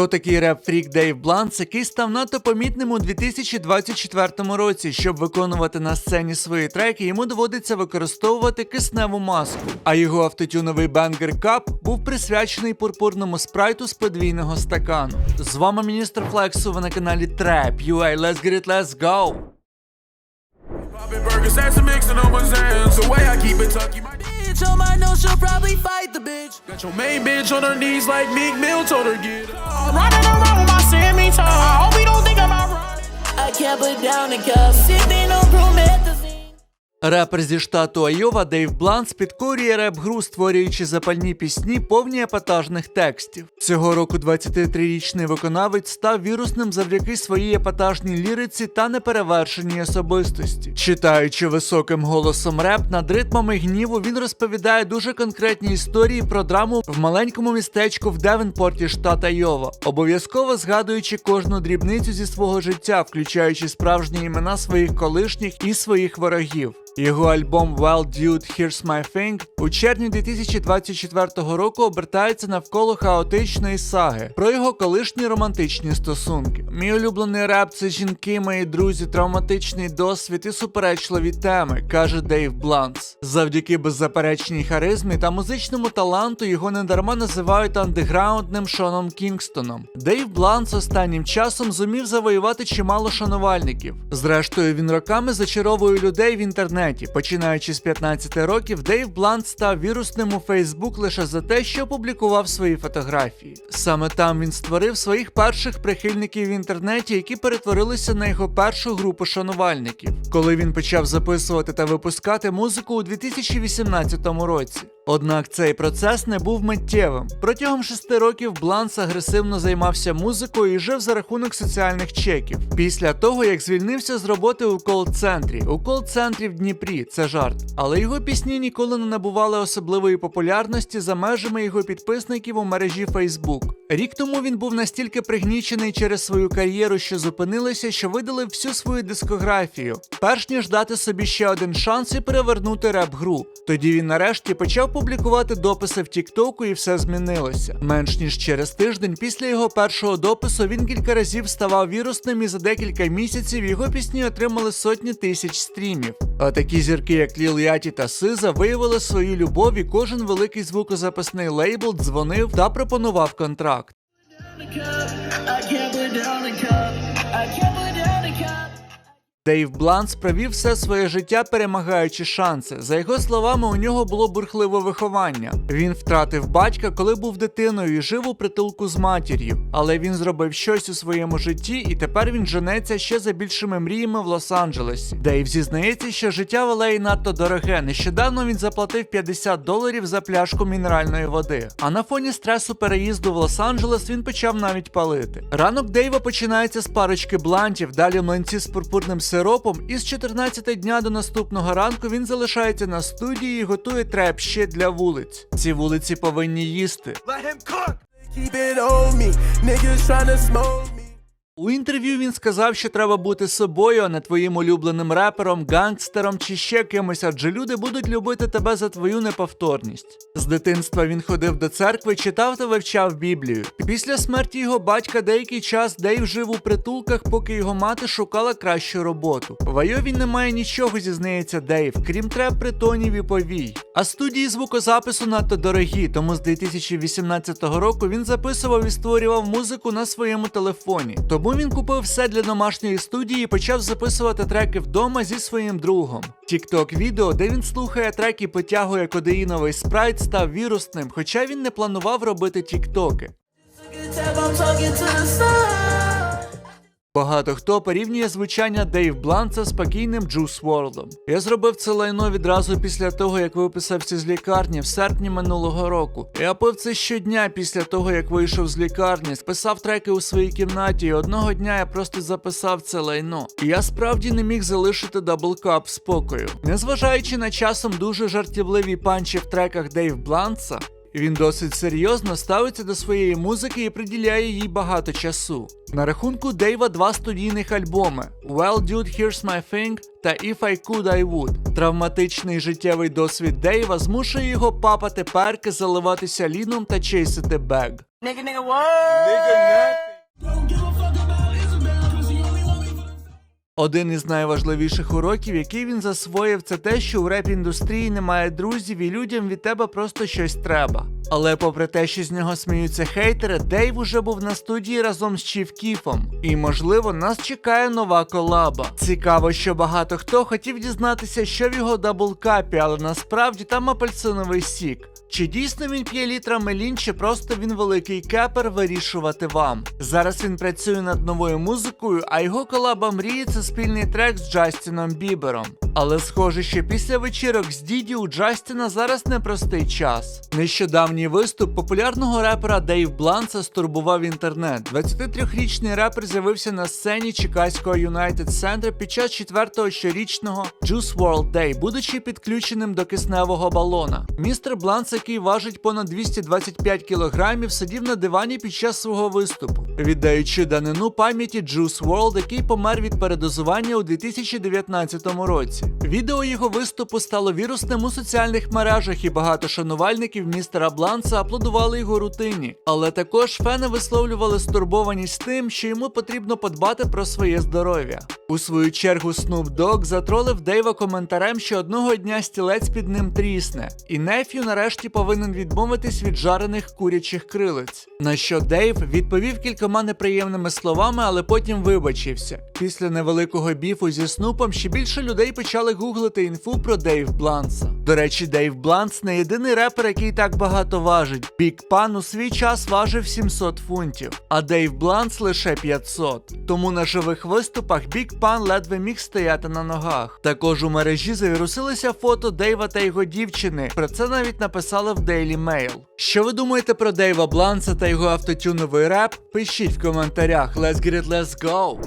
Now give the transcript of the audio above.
Хто такий реп-фрік Дейв Бланс, який став надто помітним у 2024 році, щоб виконувати на сцені свої треки, йому доводиться використовувати кисневу маску. А його автотюновий бенгер Кап був присвячений пурпурному спрайту з подвійного стакану. З вами міністр Флексу, ви на каналі Trap UA. Let's get it, let's go! Popping burgers, that's a mix of no one's hands. The way I keep it tucky, my bitch on my nose, she'll probably fight the bitch. got your main bitch on her knees like Meek Mill told her get up. I'm running around with my Sammy time. I hope he don't think I'm out running. I can't put down the cuff. Sipping on promethazine. Репер зі штату Айова Дейв Бланс підкорює реп-гру, створюючи запальні пісні, повні епатажних текстів. Цього року 23-річний виконавець став вірусним завдяки своїй епатажній ліриці та неперевершеній особистості. Читаючи високим голосом реп над ритмами гніву, він розповідає дуже конкретні історії про драму в маленькому містечку в Девенпорті, штат Айова, обов'язково згадуючи кожну дрібницю зі свого життя, включаючи справжні імена своїх колишніх і своїх ворогів. Його альбом Well Dude Here's My Thing у червні 2024 року обертається навколо хаотичної саги про його колишні романтичні стосунки. Мій улюблений реп це жінки, мої друзі, травматичний досвід і суперечливі теми, каже Дейв Бланс. Завдяки беззаперечній харизмі та музичному таланту його недарма називають андеграундним Шоном Кінгстоном. Дейв Бланс останнім часом зумів завоювати чимало шанувальників. Зрештою, він роками зачаровує людей в інтернеті. Починаючи з 15 років, Дейв Блант став вірусним у Фейсбук лише за те, що публікував свої фотографії. Саме там він створив своїх перших прихильників в інтернеті, які перетворилися на його першу групу шанувальників, коли він почав записувати та випускати музику у 2018 році. Однак цей процес не був миттєвим. Протягом шести років Бланс агресивно займався музикою і жив за рахунок соціальних чеків. Після того, як звільнився з роботи у кол-центрі. У кол-центрі в Дніпрі це жарт. Але його пісні ніколи не набували особливої популярності за межами його підписників у мережі Facebook. Рік тому він був настільки пригнічений через свою кар'єру, що зупинилися, що видалив всю свою дискографію, перш ніж дати собі ще один шанс і перевернути реп-гру. Тоді він нарешті почав публікувати дописи в Тіктоку і все змінилося. Менш ніж через тиждень після його першого допису він кілька разів ставав вірусним і за декілька місяців його пісні отримали сотні тисяч стрімів. А такі зірки, як Ліл Яті та Сиза, виявили свою любов і кожен великий звукозаписний лейбл дзвонив та пропонував контракт. Дейв Бланс провів все своє життя, перемагаючи шанси. За його словами, у нього було бурхливе виховання. Він втратив батька, коли був дитиною і жив у притулку з матір'ю. Але він зробив щось у своєму житті, і тепер він женеться ще за більшими мріями в Лос-Анджелесі. Дейв зізнається, що життя в Алеї надто дороге. Нещодавно він заплатив 50 доларів за пляшку мінеральної води. А на фоні стресу переїзду в Лос-Анджелес він почав навіть палити. Ранок Дейва починається з парочки блантів, далі млинці з пурпурним сиропом, і з 14 дня до наступного ранку він залишається на студії і готує треп ще для вулиць. Ці вулиці повинні їсти. Let him cook. Keep it on me. Niggas tryna smoke me. У інтерв'ю він сказав, що треба бути собою, а не твоїм улюбленим репером, гангстером чи ще кимось, адже люди будуть любити тебе за твою неповторність. З дитинства він ходив до церкви, читав та вивчав Біблію. Після смерті його батька деякий час Дейв жив у притулках, поки його мати шукала кращу роботу. В Айові немає нічого, зізнається Дейв, крім треп притонів і повій. А студії звукозапису надто дорогі, тому з 2018 року він записував і створював музику на своєму телефоні. Тому він купив все для домашньої студії і почав записувати треки вдома зі своїм другом. Тікток відео, де він слухає треки, потягує кодеїновий спрайт, став вірусним, хоча він не планував робити тіктоки. Багато хто порівнює звучання Дейв Бланца з покійним Джус Ворлдом. Я зробив це лайно відразу після того, як виписався з лікарні в серпні минулого року. Я пив це щодня після того, як вийшов з лікарні, списав треки у своїй кімнаті, і одного дня я просто записав це лайно. І я справді не міг залишити даблкап спокою. Незважаючи на часом дуже жартівливі панчі в треках Дейв Бланца, він досить серйозно ставиться до своєї музики і приділяє їй багато часу. На рахунку Дейва два студійних альбоми Well Dude Here's My Thing та If I Could I Would. Травматичний життєвий досвід Дейва змушує його папати перки, заливатися ліном та чейсити бег. Один із найважливіших уроків, який він засвоїв, це те, що у реп-індустрії немає друзів і людям від тебе просто щось треба. Але попри те, що з нього сміються хейтери, Дейв уже був на студії разом з Чіф Кіфом. І можливо, нас чекає нова колаба. Цікаво, що багато хто хотів дізнатися, що в його даблкапі, але насправді там апельсиновий сік. Чи дійсно він п'є літрами лін, чи просто він великий кепер вирішувати вам? Зараз він працює над новою музикою, а його колаба мрії це спільний трек з Джастіном Бібером. Але схоже, що після вечірок з Діді у Джастіна зараз непростий час. Нещодавній виступ популярного репера Дейв Бланса стурбував інтернет. 23-річний репер з'явився на сцені Чикаського United Center під час четвертого щорічного Juice WRLD Day, будучи підключеним до кисневого балона. Містер Бланс, який важить понад 225 кілограмів, сидів на дивані під час свого виступу, віддаючи данину пам'яті Juice WRLD, який помер від передозування у 2019 році. Відео його виступу стало вірусним у соціальних мережах, і багато шанувальників містера Бланса аплодували його рутині. Але також фени висловлювали стурбованість тим, що йому потрібно подбати про своє здоров'я. У свою чергу Snoop Dogg затролив Дейва коментарем, що одного дня стілець під ним трісне, і Неф'ю нарешті повинен відмовитись від жарених курячих крилиць. На що Дейв відповів кількома неприємними словами, але потім вибачився. Після невеликого біфу зі Снупом ще більше людей почали гуглити інфу про Дейв Бланса. До речі, Дейв Бланс не єдиний репер, який так багато важить. Бік Пан у свій час важив 700 фунтів, а Дейв Бланс лише 500. Тому на живих виступах Бік Пан ледве міг стояти на ногах. Також у мережі завірусилися фото Дейва та його дівчини. Про це навіть написали в Daily Mail. Що ви думаєте про Дейва Бланса та його автотюновий реп? Пишіть в коментарях. Let's get it, let's go!